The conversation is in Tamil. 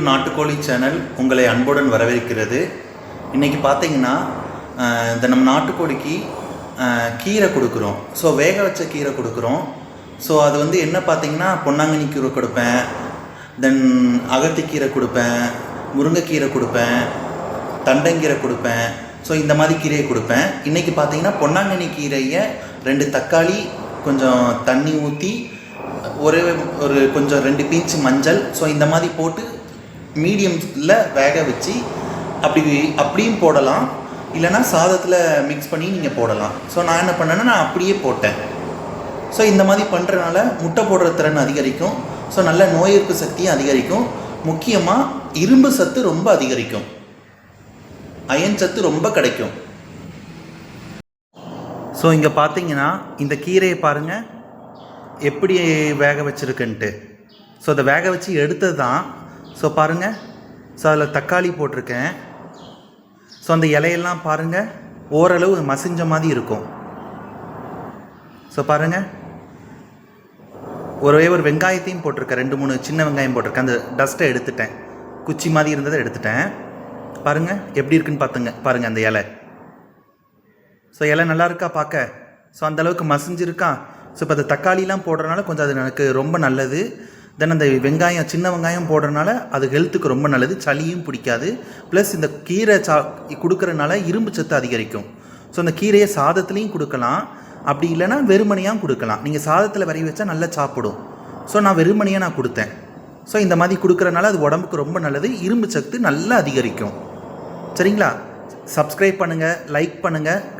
வெளியூர் நாட்டுக்கோழி சேனல் உங்களை அன்புடன் வரவேற்கிறது. இன்றைக்கி பார்த்தீங்கன்னா இந்த நம்ம நாட்டுக்கோழிக்கு கீரை கொடுக்குறோம். ஸோ வேக வச்ச கீரை கொடுக்குறோம். ஸோ அது வந்து என்ன பார்த்தீங்கன்னா பொன்னாங்கண்ணி கீரை கொடுப்பேன். தென் அகத்திக்கீரை கொடுப்பேன். முருங்கைக்கீரை கொடுப்பேன். தண்டங்கீரை கொடுப்பேன். ஸோ இந்த மாதிரி கீரையை கொடுப்பேன். இன்றைக்கி பார்த்தீங்கன்னா பொன்னாங்கண்ணி கீரையை ரெண்டு தக்காளி கொஞ்சம் தண்ணி ஊற்றி ஒரு ஒரு கொஞ்சம் ரெண்டு பீன்ச் மஞ்சள் ஸோ இந்த மாதிரி போட்டு மீடியம்ஸில் வேக வச்சு அப்படி அப்படியும் போடலாம். இல்லைன்னா சாதத்தில் மிக்ஸ் பண்ணி நீங்கள் போடலாம். ஸோ நான் என்ன பண்ணேன்னா நான் அப்படியே போட்டேன். ஸோ இந்த மாதிரி பண்ணுறனால முட்டை போடுற திறன் அதிகரிக்கும். ஸோ நல்ல நோய் எதிர்ப்பு சக்தியும் அதிகரிக்கும். முக்கியமாக இரும்பு சத்து ரொம்ப அதிகரிக்கும். அயன் சத்து ரொம்ப கிடைக்கும். ஸோ இங்கே பார்த்தீங்கன்னா இந்த கீரையை பாருங்கள் எப்படி வேக வச்சுருக்குன்ட்டு. ஸோ அதை வேக வச்சு எடுத்தது தான் ஸோ பாருங்கள் ஸோ அதில் தக்காளி போட்டிருக்கேன். ஸோ அந்த இலையெல்லாம் பாருங்கள் ஓரளவு மசிஞ்ச மாதிரி இருக்கும். ஸோ பாருங்கள் ஒரே ஒரு வெங்காயத்தையும் போட்டிருக்கேன். ரெண்டு மூணு சின்ன வெங்காயம் போட்டிருக்கேன். அந்த டஸ்ட்டை எடுத்துட்டேன். குச்சி மாதிரி இருந்ததை எடுத்துட்டேன். பாருங்கள் எப்படி இருக்குன்னு பார்த்துங்க பாருங்கள் அந்த இலை. ஸோ இலை நல்லா இருக்கா பார்க்க ஸோ அந்தளவுக்கு மசிஞ்சிருக்கா? ஸோ இப்போ அந்த தக்காளிலாம் போடுறதுனால கொஞ்சம் அது எனக்கு ரொம்ப நல்லது. தென் அந்த வெங்காயம் சின்ன வெங்காயம் போடுறதுனால அது ஹெல்த்துக்கு ரொம்ப நல்லது. சளியும் பிடிக்காது. ப்ளஸ் இந்த கீரை சா கொடுக்கறனால இரும்பு சத்து அதிகரிக்கும். ஸோ அந்த கீரையை சாதத்துலேயும் கொடுக்கலாம். அப்படி இல்லைன்னா வெறுமனையாக கொடுக்கலாம். நீங்கள் சாதத்தில் வரைய வச்சா நல்லா சாப்பிடும். ஸோ நான் வெறுமனையாக நான் கொடுத்தேன். ஸோ இந்த மாதிரி கொடுக்குறனால அது உடம்புக்கு ரொம்ப நல்லது. இரும்பு சத்து நல்லா அதிகரிக்கும். சரிங்களா? சப்ஸ்கிரைப் பண்ணுங்கள் லைக் பண்ணுங்கள் கம்